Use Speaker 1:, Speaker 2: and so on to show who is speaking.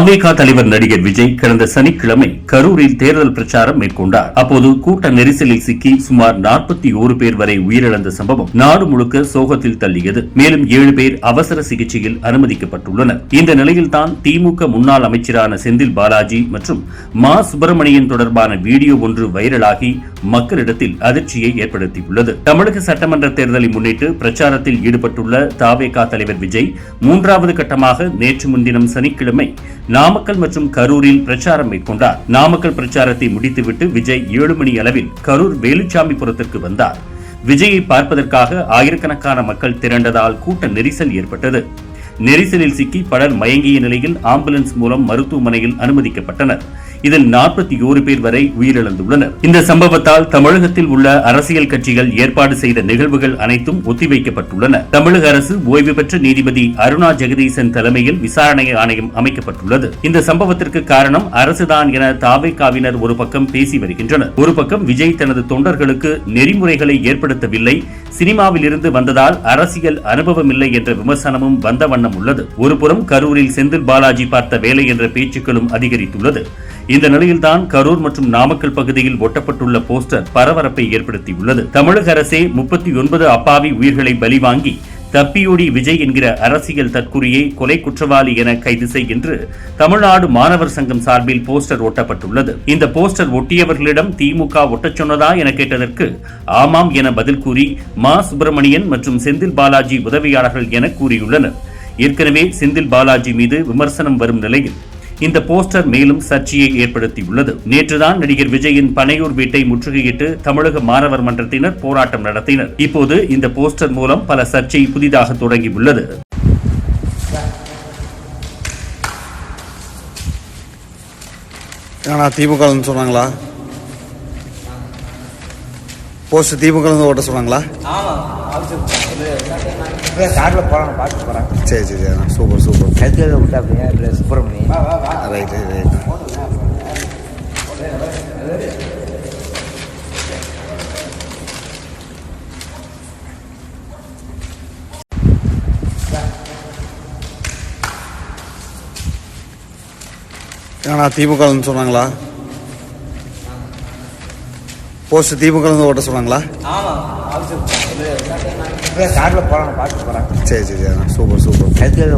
Speaker 1: தாவேகா தலைவர் நடிகர் விஜய் கடந்த சனிக்கிழமை கரூரில் தேர்தல் பிரச்சாரம் மேற்கொண்டார். அப்போது கூட்ட நெரிசலில் சிக்கி சுமார் நாற்பத்தி ஒரு பேர் வரை உயிரிழந்த சம்பவம் நாடு முழுக்க சோகத்தில் தள்ளியது. மேலும் ஏழு பேர் அவசர சிகிச்சையில் அனுமதிக்கப்பட்டுள்ளனர். இந்த நிலையில்தான் திமுக முன்னாள் அமைச்சரான செந்தில் பாலாஜி மற்றும் மா சுப்பிரமணியன் தொடர்பான வீடியோ ஒன்று வைரலாகி மக்களிடத்தில் அதிர்ச்சியை ஏற்படுத்தியுள்ளது. தமிழக சட்டமன்ற தேர்தலை முன்னிட்டு பிரச்சாரத்தில் ஈடுபட்டுள்ள தாவேகா தலைவர் விஜய் மூன்றாவது கட்டமாக நேற்று முன்தினம் சனிக்கிழமை நாமக்கல் மற்றும் கரூரில் பிரச்சாரம் மேற்கொண்டார். நாமக்கல் பிரச்சாரத்தை முடித்துவிட்டு விஜய் ஏழு மணி அளவில் கரூர் வேலுச்சாமிபுரத்திற்கு வந்தார். விஜயை பார்ப்பதற்காக ஆயிரக்கணக்கான மக்கள் திரண்டதால் கூட்ட நெரிசல் ஏற்பட்டது. நெரிசலில் சிக்கி பலர் மயங்கிய நிலையில் ஆம்புலன்ஸ் மூலம் மருத்துவமனையில் அனுமதிக்கப்பட்டனர். இதில் நாற்பத்தி ஓரு பேர் வரை உயிரிழந்துள்ளனர். இந்த சம்பவத்தால் தமிழகத்தில் உள்ள அரசியல் கட்சிகள் ஏற்பாடு செய்த நிகழ்வுகள் அனைத்தும் ஒத்திவைக்கப்பட்டுள்ளன. தமிழக அரசு ஓய்வு பெற்ற நீதிபதி அருணா ஜெகதீசன் தலைமையில் விசாரணை ஆணையம் அமைக்கப்பட்டுள்ளது. இந்த சம்பவத்திற்கு காரணம் அரசுதான் என தாவேகாவினர் ஒரு பக்கம் பேசி வருகின்றனர். ஒரு பக்கம் விஜய் தனது தொண்டர்களுக்கு நெறிமுறைகளை ஏற்படுத்தவில்லை. சினிமாவில் இருந்து வந்ததால் அரசியல் அனுபவம் இல்லை என்ற விமர்சனமும் வந்த வண்ணம் உள்ளது. ஒருபுறம் கரூரில் செந்தில் பாலாஜி பார்த்த வேலை என்ற பேச்சுக்களும் அதிகரித்துள்ளது. இந்த நிலையில்தான் கரூர் மற்றும் நாமக்கல் பகுதியில் ஒட்டப்பட்டுள்ள போஸ்டர் பரபரப்பை ஏற்படுத்தியுள்ளது. தமிழக அரசே முப்பத்தி ஒன்பது அப்பாவி உயிர்களை பலி வாங்கி தப்பியோடி விஜய் என்கிற அரசியல் தற்குறியை கொலை குற்றவாளி என கைது செய் என்று தமிழ்நாடு மாணவர் சங்கம் சார்பில் போஸ்டர் ஒட்டப்பட்டுள்ளது. இந்த போஸ்டர் ஒட்டியவர்களிடம் திமுக ஒட்டச் சொன்னதா என கேட்டதற்கு ஆமாம் என பதில் கூறி மா. சுப்பிரமணியன் மற்றும் செந்தில் பாலாஜி உதவியாளர்கள் என கூறியுள்ளனர். ஏற்கனவே செந்தில் பாலாஜி மீது விமர்சனம் வரும் நிலையில் இந்த போஸ்டர் மேலும் சர்ச்சையை ஏற்படுத்தியுள்ளது. நேற்றுதான் நடிகர் விஜயின் பனையூர் வீட்டை முற்றுகையிட்டு தமிழக மாணவர் மன்றத்தினர் போராட்டம் நடத்தினர். இப்போது இந்த போஸ்டர் மூலம் பல சர்ச்சை புதிதாக தொடங்கியுள்ளது.
Speaker 2: திமுக சொன்னாங்களா? போஸ்ட் திமுகலேருந்து ஓட்ட சொன்னாங்களா?
Speaker 3: காரில் போகிறாங்க பார்த்து
Speaker 2: சரி சரி சூப்பர் சூப்பர்.
Speaker 3: கழுத்தில் விட்டா அப்படியே இப்போ சுப்பிரமணி
Speaker 2: ரைட் ரைட் ரைட் ஏன்னா திமுகன்னு சொன்னாங்களா? போஸ்ட் திமுகலேருந்து ஓட்ட சொன்னாங்களா? சரி சரி சூப்பர் சூப்பர்.
Speaker 3: கழுத்தில்